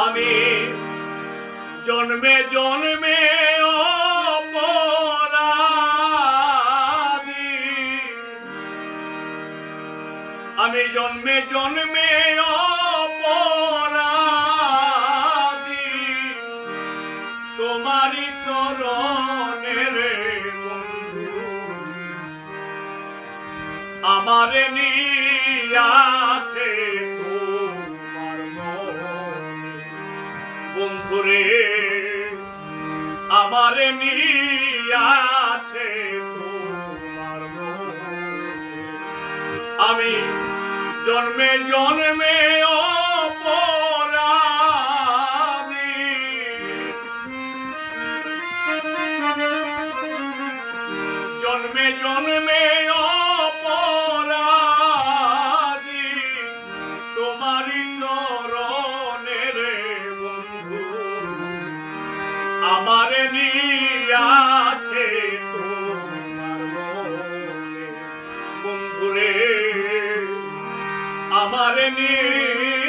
আমি। জন্মে জন্মে অপরাধী। আমি জন্মে জন্মে অপরাধী। তোমারই চরণের আমার নিয়াছে তোমার বন্ধুরে আমার তোমার আমি জন্মে জন্মে জন্মে জন্মে আমার আছে বন্ধুরে আমার নিয়ে